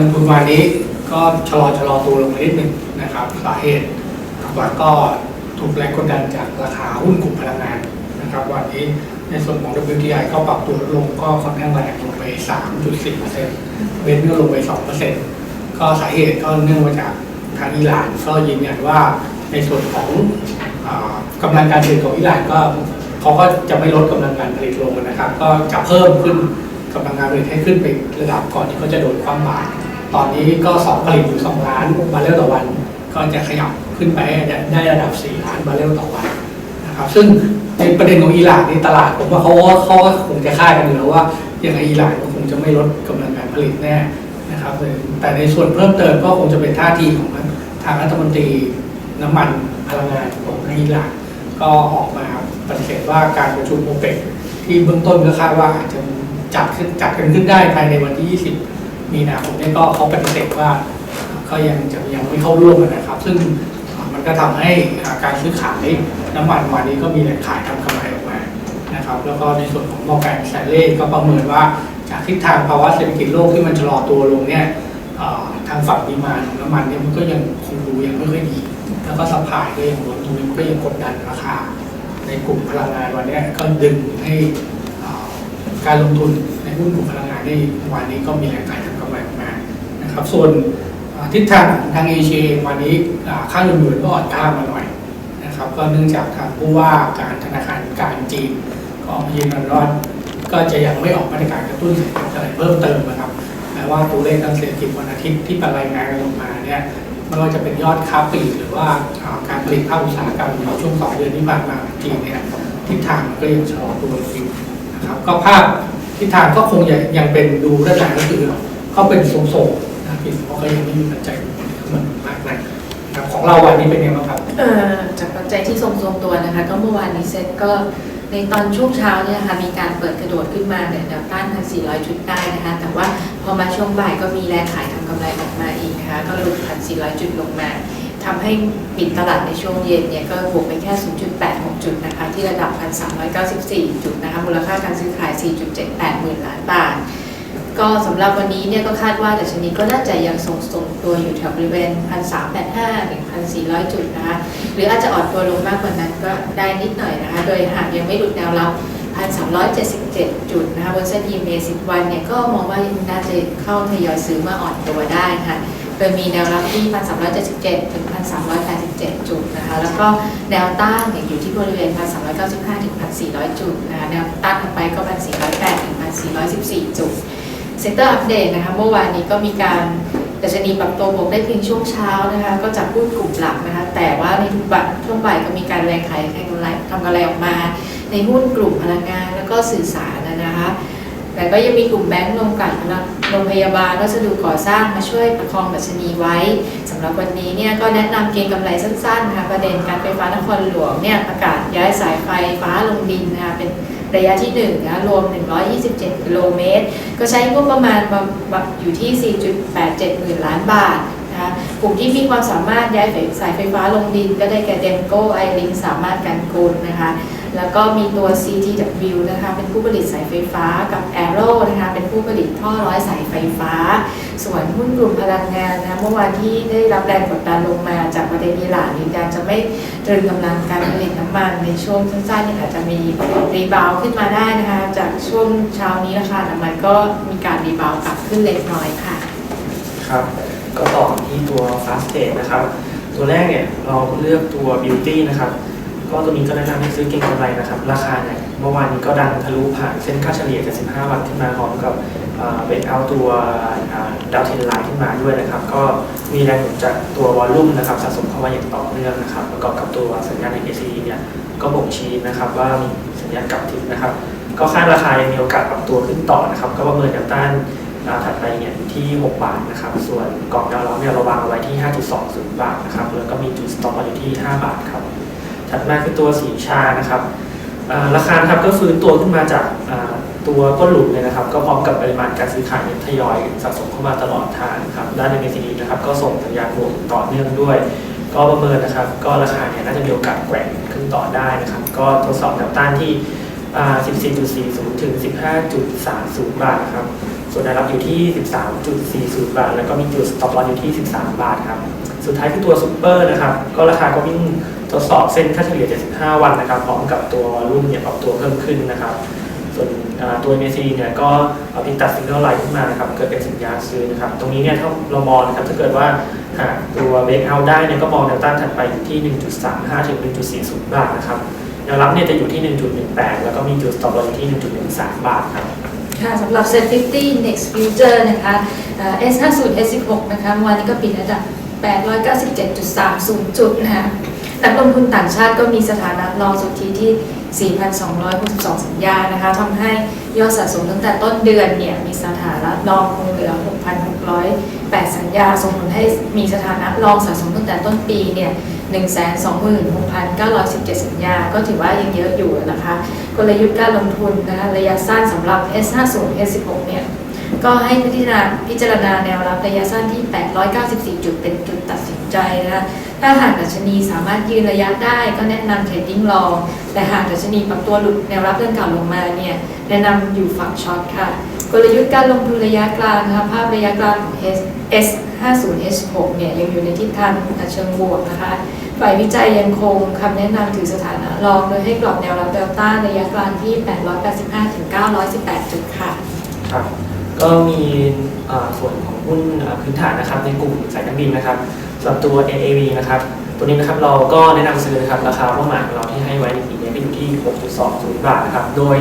นะครับก็บรรยากาศการลงทุนวันนี้ก็ชะลอชะลอตัวลงนิดหนึ่งนะครับสาเหตุหลักก็ถูกแรงกดดันจากราคาหุ้นกลุ่มพลังงานนะครับวันนี้ในส่วนของ WTI ก็ปรับตัวลงก็ค่อนข้างแรงลงไป3.10%เบนซ์ก็ลงไป 2%ก็สาเหตุก็เนื่องมาจากทางอิหร่านก็ยืนยันว่าในส่วนของอากำลังการผลิตของอิหร่านก็เขาก็จะไม่ลดกำลังการผลิตลงนะครับ ก็จะเพิ่มขึ้นกำลังการผลิตให้ขึ้นไประดับก่อนที่เขาจะโดนความบาตร ตอนนี้ก็สองผลิตอยู่2ล้านบาร์เรลต่อวัน ก็จะขยับขึ้นไปได้ระดับ 4 ล้านบาร์เรลต่อวันนะครับซึ่งในประเด็นของอิหร่านในตลาดผมว่าเขาเขาคงจะคาดกันอยู่แล้วว่ายังไงอิหร่านก็คงจะไม่ลดกำลังการผลิตแน่นะครับแต่ในส่วนเพิ่มเติมก็คงจะเป็นท่าทีของทางรัฐมนตรีน้ำมันพลังงานของทางอิหร่านก็ออกมาปฏิเสธว่าการประชุมโอเปกที่เบื้องต้นก็คาดว่าอาจจะจัดขึ้นจัดกันขึ้นได้ภายในวันที่ 20 มีนาคมนี้ก็เขาปฏิเสธว่าก็ยังจะยังไม่เข้าร่วมกันนะครับ ซึ่งมันก็ทำให้การซื้อขายน้ำมันวันนี้ก็มีแรงขายทำกำไรออกมานะครับ แล้วก็ในส่วนของมอร์แกนแซเล่ก็ประเมินว่าจากทิศทางภาวะเศรษฐกิจโลกที่มันชะลอตัวลงเนี่ยทางฝั่งดีมานด์ของน้ำมันเนี่ยมันก็ยังคงดูยังไม่ค่อยดี แล้วก็สปายก็ยังลดตรงนี้มันก็ยังกดดันราคา ในกลุ่มพลังงานวันนี้ก็ดึงให้การลงทุนในหุ้นกลุ่มพลังงานในวันนี้ก็มีแรงขาย ครับส่วนทิศทางทางเอเชียวันนี้อ่าค่าเงินหยวนก็อ่อนค่ามาหน่อยนะครับก็เนื่องจากทางผู้ว่าการธนาคารกลางจีนก็ออกมายืนยันว่าก็จะยังไม่ออกมาตรการกระตุ้นเศรษฐกิจอะไรเพิ่มเติมนะครับแม้ว่าตัวเลขทางเศรษฐกิจวันอาทิตย์ที่ปรายงานกันออกมาเนี่ยไม่ว่าจะเป็นยอดค้าปลีกหรือว่าการผลิตภาคอุตสาหกรรมในช่วงสองเดือนที่ผ่านมาของจีนเนี่ยทิศทางก็ยังชะลอตัวอยู่นะครับก็ภาพทิศทางก็คงยังยังเป็นดูด้านหลังก็คือก็เป็นทรงๆ นะครับเพราะก็ยังไม่มีปัจจัยเข้ามามากนักนะครับของเราวันนี้เป็นยังไงบ้างครับเออจากปัจจัยที่ทรงตัวนะคะ ก็เมื่อวานนี้เซ็ตก็ในตอนช่วงเช้าเนี่ยนะคะมีการเปิดกระโดดขึ้นมาเนี่ยแนวต้านพันสี่ร้อยจุดได้นะคะ แต่ว่าพอมาช่วงบ่ายก็มีแรงขายทำกำไรออกมาอีกนะคะ ก็หลุดพันสี่ร้อยจุดลงมาทำให้ปิดตลาดในช่วงเย็นเนี่ยก็บวกไปแค่ 0.86 จุดนะคะ ที่ระดับ 1,394 จุดนะคะ มูลค่าการซื้อขาย 4.78หมื่นล้านบาท ก็สำหรับวันนี้เนี่ยก็คาดว่าดัชนีก็น่าจะยังทรงทรงตัวอยู่แถวบริเวณ 1,385 1,400 จุดนะคะ หรืออาจจะอ่อนตัวลงมากกว่านั้นก็ได้นิดหน่อยนะคะ โดยหากยังไม่หลุดแนวรับ 1,377 จุดนะคะบนเส้น EMA 10 วันเนี่ยก็มองว่าน่าจะเข้าทยอยซื้อมาอ่อนตัวได้ค่ะโดยมีแนวรับที่ 1,377 ถึง 1,387 จุดนะคะ แล้วก็แนวต้านเนี่ยอยู่ที่บริเวณ 1,395 ถึง 1,400 จุดนะคะ แนวต้านถัดไปก็ 1,408 ถึง 1,414 จุด เซ็นเตอร์อัปเดตนะคะเมื่อวานนี้ก็มีการดัชนีปรับตัวบวกได้เพียงช่วงเช้านะคะก็จากหุ้นกลุ่มหลักนะคะแต่ว่าในทุกบัตช่วงบ่ายก็มีการแรงขายแข่งกำไรทำกำไรออกมา ในหุ้นกลุ่มพลังงานแล้วก็สื่อสารนะคะแต่ก็ยังมีกลุ่มแบงก์โรงกลั่นโรงพยาบาลวัสดุก่อสร้างมาช่วยประคองดัชนีไว้สำหรับวันนี้เนี่ยก็แนะนำเก็งกำไรสั้นๆนะคะประเด็นการไฟฟ้านครหลวงเนี่ยประกาศย้ายสายไฟฟ้าลงดินนะคะเป็น ระยะที่ 1 นะ รวม 127 กิโลเมตร ก็ใช้งบประมาณอยู่ที่ 4.87 หมื่นล้านบาทนะคะกลุ่มที่มีความสามารถย้ายสายไฟฟ้าลงดิน ก็ได้แก่เดนโก้ไอริงสามารถกันโกลนะคะ แล้วก็มีตัว CTW นะคะ เป็นผู้ผลิตสายไฟฟ้ากับ Arrow นะคะ เป็นผู้ผลิตท่อร้อยสายไฟฟ้า ส่วนหุ้นกลุ่มพลังงานนะ เมื่อวานที่ได้รับแรงกดดันลงมาจากประเด็นอิหร่านยืนยันจะไม่ตรึงกำลังการผลิตน้ำมันในช่วงสั้นๆเนี่ยอาจจะมีรีบาวขึ้นมาได้นะคะ จากช่วงเช้านี้ราคาน้ำมันก็มีการรีบาวกลับขึ้นเล็กน้อยค่ะ ครับ ก็ต่อที่ตัว fast state นะครับ ตัวแรกเนี่ยเราเลือกตัว beauty นะครับ ก็ตัวนี้ก็แนะนำให้ซื้อเก็งกำไรนะครับ ราคาเนี่ยเมื่อวานนี้ก็ดันทะลุผ่านเส้นค่าเฉลี่ย75 วันขึ้นมาพร้อมกับเบรกเอาตัวดาวเทนไลน์ขึ้นมาด้วยนะครับ ก็มีแรงหนุนจากตัววอลลุ่มนะครับสะสมเข้ามาอย่างต่อเนื่องนะครับประกอบกับตัวสัญญาณใน ACE เนี่ยก็บ่งชี้นะครับว่ามีสัญญาณกลับทิศนะครับ ก็คาดราคายังมีโอกาสปรับตัวขึ้นต่อนะครับ ก็ประเมินแนวต้านอ่าถัดไปเนี่ยที่ 6 บาทนะครับ ส่วนกรอบแนวรับเนี่ยเราวางเอาไว้ที่ 5.20 บาทนะครับ แล้วก็มีจุดสต็อปอยู่ที่ 5 บาทครับ ถัดมาคือตัวสีชานะครับราคาครับก็ฟื้นตัวขึ้นมาจากตัวก้นหลุมเลยนะครับ ก็พร้อมกับปริมาณการซื้อขายที่ทยอยสะสมเข้ามาตลอดทางครับด้านในเมซีดีนะครับ ก็ส่งสัญญาณบวกต่อเนื่องด้วย ก็ประเมินนะครับ ก็ราคาเนี่ยน่าจะมีโอกาสแกว่งขึ้นต่อได้นะครับ ก็ทดสอบแนวต้านที่ 14.40 ถึง 15.30 บาทครับส่วนแนวรับอยู่ที่ 13.40 บาท แล้วก็มีจุด stop loss อยู่ที่ 13 บาทครับสุดท้ายคือตัวซูเปอร์นะครับ ก็ราคาก็วิ่ง ทดสอบเส้นค่าเฉลี่ย 75 วันนะครับ พร้อมกับตัวรุ่นเนี่ยปรับตัวเพิ่มขึ้นนะครับ ส่วนตัว MACD เนี่ยก็เอาพิกตัดสิงเกิลไลน์ขึ้นมานะครับเกิดเป็นสัญญาณซื้อนะครับ ตรงนี้เนี่ยถ้าเรามองนะครับถ้าเกิดว่าหากตัวเบรกเอาได้เนี่ยก็มองแนวต้านถัดไปอยู่ที่ 1.35 ถึง 1.40 บาทนะครับแนวรับเนี่ยจะอยู่ที่ 1.18 แล้วก็มีจุด stop loss อยู่ที่ 1.13 บาทครับค่ะสำหรับ Set 50 Index Future นะคะ S50 S16 นะคะวานนี้ก็ปิดระดับ897.30 จุดนะคะ นักลงทุนต่างชาติก็มีสถานะรองสุทธิที่ 4,262 สัญญานะคะทำให้ยอดสะสมตั้งแต่ต้นเดือนเนี่ยมีสถานะรองคงเหลือ 6,608 สัญญาส่งผลให้มีสถานะรองสะสมตั้งแต่ต้นปีเนี่ย126,917 สัญญา ก็ถือว่ายังเยอะอยู่นะคะ กลยุทธ์การลงทุนนะคะระยะสั้นสำหรับ S50 S16 เนี่ยก็ให้พิจารณาพิจารณาแนวรับระยะสั้นที่ 894 จุดเป็นจุดตัดสินใจนะคะ ถ้าหากดัชนีสามารถยืนระยะได้ก็แนะนำเทรดดิ้งลองแต่หากดัชนีปรับตัวหลุดแนวรับเรื่องเก่าลงมาเนี่ยแนะนำอยู่ฝั่งช็อตค่ะ กลยุทธ์การลงทุนระยะกลางนะคะภาพระยะกลางของ S50 S6 เนี่ยยังอยู่ในทิศทางเชิงบวกนะคะฝ่ายวิจัยยังคงคำแนะนำถือสถานะรองโดยให้กรอบแนวรับเดลต้าระยะกลางที่ 885ถึง918 จุดค่ะครับก็มีส่วนของหุ้นพื้นฐานนะครับในกลุ่มสายการบินนะครับ สำหรับตัว AAV นะครับ ตัวนี้นะครับเราก็แนะนำซื้อนะครับราคาเป้าหมายของเราที่ให้ไว้ในปีนี้ก็อยู่ที่ 6.20 บาทนะครับ โดย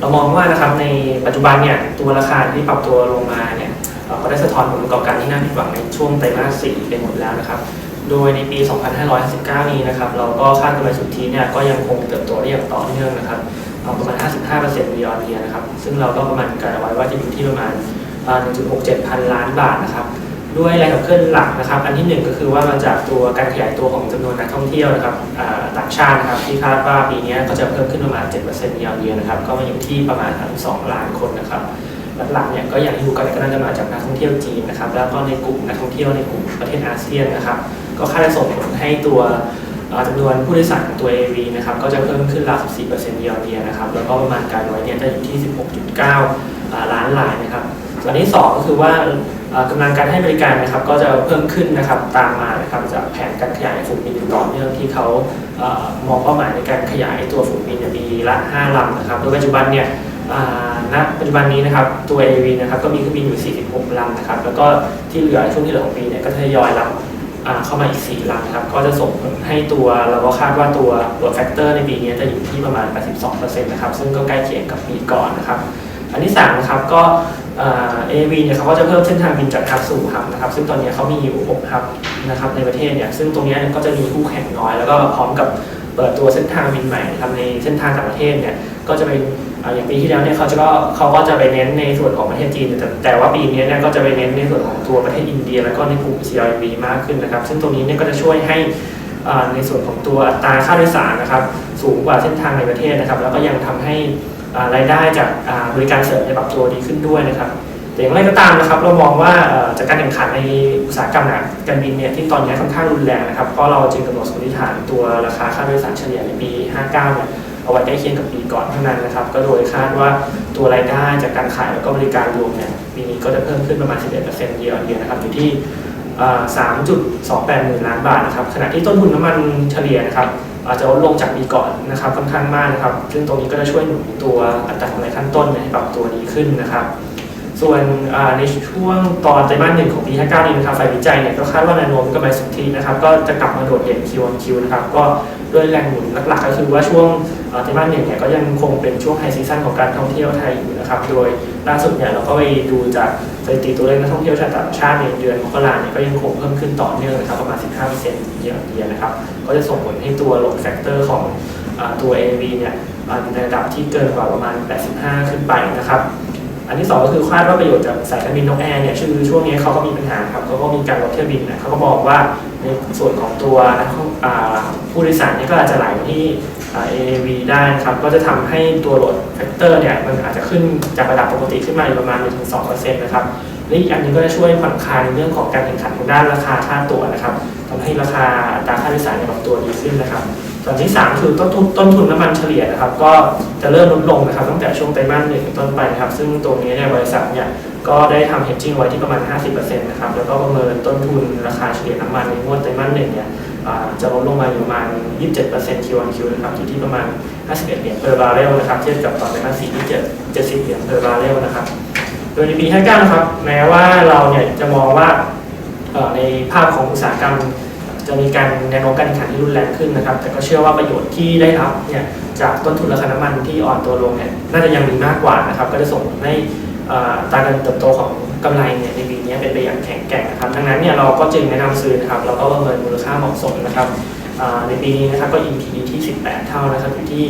เรามองว่านะครับในปัจจุบันเนี่ยตัวราคาที่ปรับตัวลงมาเนี่ยเอ่อก็ได้สะท้อนผลประกอบการที่น่าผิดหวังในช่วงไตรมาส 4 ไปหมดแล้วนะครับ โดยในปี 2559 นี้นะครับเราก็คาดกำไรสุทธิเนี่ยก็ยังคงเติบโตได้อย่างต่อเนื่องนะครับประมาณ 55% year on year นะครับ ซึ่งเราก็ประมาณการเอาไว้ว่าจะอยู่ที่ประมาณ 1.67 พันล้านบาทนะครับ ด้วยแรงขับเคลื่อนหลักนะครับ อันที่หนึ่งก็คือว่ามาจากตัวการขยายตัวของจำนวนนักท่องเที่ยวนะครับต่างชาตินะครับที่คาดว่าปีนี้ก็จะเพิ่มขึ้นประมาณ7% year on year นะครับก็มาอยู่ที่ประมาณ 32 ล้านคนนะครับหลักๆเนี่ยก็อย่างที่รู้กันก็น่าจะมาจากนักท่องเที่ยวจีนนะครับแล้วก็ในกลุ่มนักท่องเที่ยวในกลุ่มประเทศอาเซียนนะครับก็คาดจะส่งผลให้ตัวจำนวนผู้โดยสารของตัว AV นะครับก็จะเพิ่มขึ้นราว14%เยียร์เยียนะครับแล้วก็ประมาณการไว้เนี่ยจะอยู่ที่ 16.9 ล้านรายนะครับ ส่วนที่ 2 ก็คือว่าอ่ากำลังการให้บริการนะครับก็จะเพิ่มขึ้นนะครับตามมานะครับจากแผนการขยายฝูงบินต่อเนื่องที่เขาอมองเป้าหมายในการขยายตัวฝูงบินเนี่ยปีละ5ลำนะครับโดยปัจจุบันเนี่ยณปัจจุบันนี้นะครับตัว AV นะครับก็มีเครื่องบินอยู่ 46ลำนะครับแล้วก็ที่เหลือช่วงที่เหลือของปีเนี่ยก็ทยอยรับเข้ามาอีก 4ลังนะครับก็จะส่งผลให้ตัวเราก็คาดว่าตัวตัวแฟกเตอร์ในปีนี้จะอยู่ที่ประมาณ 82%นะครับซึ่งก็ใกล้เคียงกับปีก่อนนะครับ อันที่3นะครับก็เอวีเนี่ยเขาก็จะเพิ่มเส้นทางบินจากฮับสู่ฮับนะครับซึ่งตอนนี้เขามีอยู่6ฮับนะครับในประเทศเนี่ยซึ่งตรงนี้ก็จะมีคู่แข่งน้อย แล้วก็พร้อมกับเปิดตัวเส้นทางบินใหม่นะครับในเส้นทางต่างประเทศเนี่ยก็จะเป็นอย่างปีที่แล้วเนี่ยเขาจะก็เขาก็จะไปเน้นในส่วนของประเทศจีนแต่แต่ว่าปีนี้เนี่ยก็จะไปเน้นในส่วนของตัวประเทศอินเดีย แล้วก็ในกลุ่ม CLV มากขึ้นนะครับ ซึ่งตรงนี้เนี่ยก็จะช่วยให้ในส่วนของตัวอัตราค่าโดยสารนะครับสูงกว่าเส้นทางในประเทศนะครับ แล้วก็ยังทำให้ รายได้จากบริการเสริมในปรับตัวดีขึ้นด้วยนะครับ แต่อย่างไรก็ตามนะครับ เรามองว่าจากการแข่งขันในอุตสาหกรรมการบินเนี่ยที่ตอนนี้ค่อนข้างรุนแรงนะครับก็เราจึงกำหนดสมมติฐานตัวราคาค่าโดยสารเฉลี่ยในปี 59 เนี่ยเอาไว้ใกล้เคียงกับปีก่อนเท่านั้นนะครับ ก็โดยคาดว่าตัวรายได้จากการขายแล้วก็บริการรวมเนี่ยปีนี้ก็จะเพิ่มขึ้นประมาณ 11%เยียร์เยียนะครับอยู่ที่ 3.28 หมื่นล้านบาทนะครับขณะที่ต้นทุนน้ำมันเฉลี่ยนะครับ อาจจะลดลงจากปีก่อนนะครับค่อนข้างมากนะครับ ซึ่งตรงนี้ก็จะช่วยหนุนตัวอัตรากำไรขั้นต้นเนี่ยให้ปรับตัวดีขึ้นนะครับ ส่วนในช่วงตอนไตรมาสหนึ่งของปี 59 นี้นะครับฝ่ายวิจัยเนี่ยก็คาดว่าแนวโน้มกำไรสุทธินะครับก็จะกลับมาโดดเด่น Q on Q นะครับก็ด้วยแรงหนุนหลักๆ ก็คือว่าช่วงไตรมาสหนึ่งเนี่ยก็ยังคงเป็นช่วงไฮซีซั่นของการท่องเที่ยวไทยอยู่นะครับโดยล่าสุดเนี่ยเราก็ไปดูจาก สถิติตัวเลขนักท่องเที่ยวชาวต่างชาติในเดือนมกราเนี่ยก็ยังคงเพิ่มขึ้นต่อเนื่องนะครับประมาณ 15%เยียร์เยียนะครับก็จะส่งผลให้ตัวโลดแฟกเตอร์ของตัว AV เนี่ยในระดับที่เกินกว่าประมาณ 85 ขึ้นไปนะครับอันที่สองก็คือคาดว่าประโยชน์จากสายการบินนกแอร์เนี่ยคือช่วงนี้เขาก็มีปัญหาครับเขาก็มีการลดเที่ยวบินนะเขาก็บอกว่าในส่วนของตัวผู้โดยสารเนี่ยก็อาจจะไหลที่ อ่า AAV ได้นะครับ ก็จะทำให้ตัวโหลดแฟกเตอร์เนี่ยมันอาจจะขึ้นจากระดับปกติขึ้นมาอยู่ประมาณ 1-2%นะครับและอีกอันหนึงก็จะช่วยผ่อนคลายในเรื่องของการแข่งขันทางด้านราคาค่าตั๋วนะครับทำให้ราคาตราค่าโดยสารเนี่ยปรับตัวดีขึ้นนะครับส่วนที่ 3 คือต้นทุนต้นทุนน้ำมันเฉลี่ยนะครับ ก็จะเริ่มลดลงนะครับ ตั้งแต่ช่วงไตรมาสหนึ่งต้นไปนะครับ ซึ่งตรงนี้เนี่ยบริษัทเนี่ยก็ได้ทำ hedging ไว้ที่ประมาณ 50%นะครับแล้วก็ประเมินต้นทุนราคาเฉลี่ยน้ำมันในงวดไตรมาสหนึ่งเนี่ย จะลดลงมาอยู่ประมาณ 27% Q on Q นะครับอยู่ที่ประมาณ 51 เหรียญ per barrel นะครับเทียบกับตอนไตรมาส4ที่7 70 เหรียญ per barrel นะครับโดยในปี 59 นะครับแม้ว่าเราเนี่ยจะมองว่าในภาพของอุตสาหกรรมจะมีการแนวโน้มการแข่งขันที่รุนแรงขึ้นนะครับ แต่ก็เชื่อว่าประโยชน์ที่ได้รับเนี่ยจากต้นทุนราคาน้ำมันที่อ่อนตัวลงเนี่ยน่าจะยังมีมากกว่านะครับ ก็จะส่งผลให้ตาการเติบโตของ กำไรเนี่ยในปีนี้เป็นไปอย่างแข็งแกร่งนะครับ ดังนั้นเนี่ยเราก็จึงแนะนำซื้อนะครับแล้วก็ประเมินมูลค่าเหมาะสมนะครับในปีนี้นะครับก็ EPD ที่ 18 เท่านะครับอยู่ที่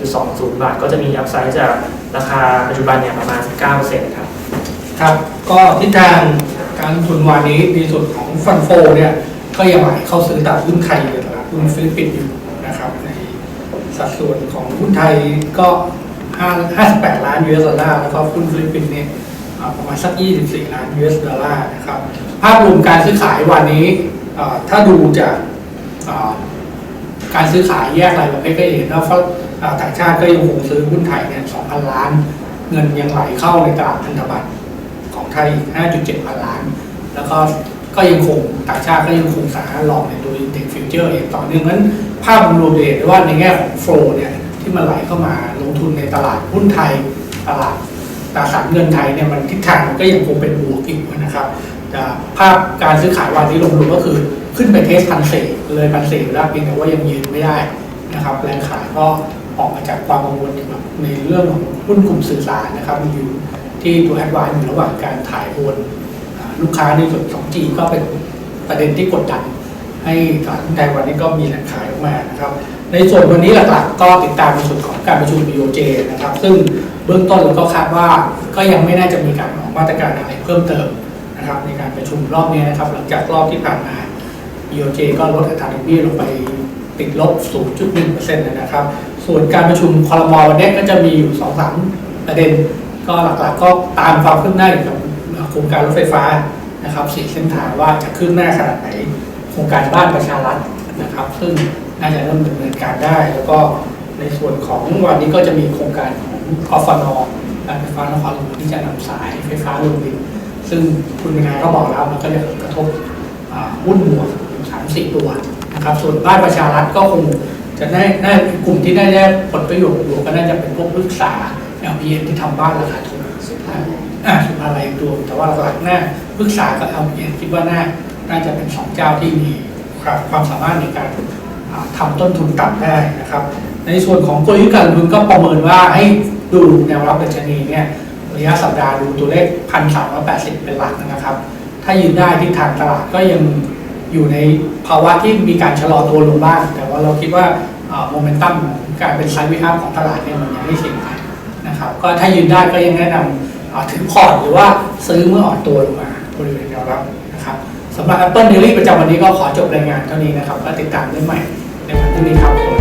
6.20 บาท ก็จะมีอัพไซด์จากราคาปัจจุบันเนี่ยประมาณ 19%ครับครับ ก็ทิศทางการลงทุนวันนี้ในส่วนของฟันโฟเนี่ยก็ยังไหลเข้าซื้อตลาดหุ้นไทยอยู่ตลาดหุ้นฟิลิปปินส์อยู่นะครับในสัดส่วนของหุ้นไทยก็ 58 ล้าน US ดอลลาร์แล้วก็หุ้นฟิลิปปินส์เนี่ย ประมาณสัก 24 ล้าน US ดอลลาร์นะครับภาพรวมการซื้อขายวันนี้ถ้าดูจากการซื้อขายแยกรายประเภทก็เห็นว่างอ่าต่างชาติก็ยังคงซื้อหุ้นไทยเนี่ย 2,000 ล้าน เงินยังไหลเข้าในตลาดพันธบัตรของไทยอีก5.7 พันล้าน แล้วก็ก็ยังคงต่างชาติก็ยังคงสามารถหลอกในตัว Index Future เองต่อเนื่องนั้นภาพรวมเห็นว่าในแง่ของโฟลเนี่ยที่มันไหลเข้ามาลงทุนในตลาดหุ้นไทยตลาด ตราสารเงินไทยเนี่ยมันทิศทางมันก็ยังคงเป็นบวกอยู่นะครับภาพการซื้อขายวันนี้รวมๆก็คือขึ้นไปเทสพันสี่เลยพันสี่แล้วเพียงแต่ว่ายังยืนไม่ได้นะครับแรงขายก็ออกมาจากความกังวลในเรื่องของหุ้นกลุ่มสื่อสารนะครับอยู่ที่ตัวแอดวานอยู่ระหว่างการถ่ายโอนลูกค้าในส่วน 2G ก็เป็นประเด็นที่กดดันให้ตลาดหุ้นไทยวันนี้ก็มีแรงขายออกมานะครับ ในส่วนวันนี้หลักๆ ก็ติดตามในส่วนของการประชุม BOJ นะครับ ซึ่งเบื้องต้นเราก็คาดว่าก็ยังไม่น่าจะมีการออกมาตรการอะไรเพิ่มเติมนะครับ ในการประชุมรอบนี้นะครับ หลังจากรอบที่ผ่านมา BOJ ก็ลดอัตราดอกเบี้ยลงไปติดลบ 0.1%นะครับ ส่วนการประชุมคอรมอวันนี้ก็จะมีอยู่ 2-3 ประเด็น ก็หลักๆ ก็ตามความคืบหน้าเกี่ยวกับโครงการรถไฟฟ้านะครับสี่เส้นทางว่าจะคืบหน้าขนาดไหนโครงการบ้านประชารัฐนะครับ ซึ่ง น่าจะเริ่มดำเนินการได้ แล้วก็ในส่วนของวันนี้ก็จะมีโครงการของกฟนการไฟฟ้านครหลวงที่จะนำสายไฟฟ้าลงดินซึ่งคุณวินาก็บอกแล้วมันก็จะกระทบอ่าหุ้นวกอยู่สามสี่ตัวนะครับ ส่วนบ้านประชารัฐก็คงจะได้น่ากลุ่มที่ได้ได้ผลประโยชน์บวกก็น่าจะเป็นพวกปรึกษา LPN ที่ทำบ้านราคาถูกสุดท้ายอ่าสุภาลัยตัวแต่ว่าหลักหน้าปรึกษากับ LPN คิดว่าน่าน่าจะเป็นสองเจ้าที่มีความสามารถในการ อ่าทำต้นทุนต่ำได้นะครับ ในส่วนของกลยุทธ์การลงทุนก็ประเมินว่าให้ดูแนวรับดัชนีเนี่ยระยะสัปดาห์ดูตัวเลขพันสามร้อยแปดสิบเป็นหลักนะครับ ถ้ายืนได้ที่ทางตลาดก็ยังอยู่ในภาวะที่มีการชะลอตัวลงบ้าง แต่ว่าเราคิดว่าโมเมนตัมการเป็นไซด์วิอัพของตลาดเนี่ยมันยังไม่เสียหายนะครับ ก็ถ้ายืนได้ก็ยังแนะนำอ่าถือพอร์ตหรือว่าซื้อเมื่ออ่อนตัวลงมาบริเวณแนวรับนะครับสำหรับ Apple Daily ประจำวันนี้ก็ขอจบรายงานเท่านี้นะครับ ก็ติดตามได้ใหม่ ใน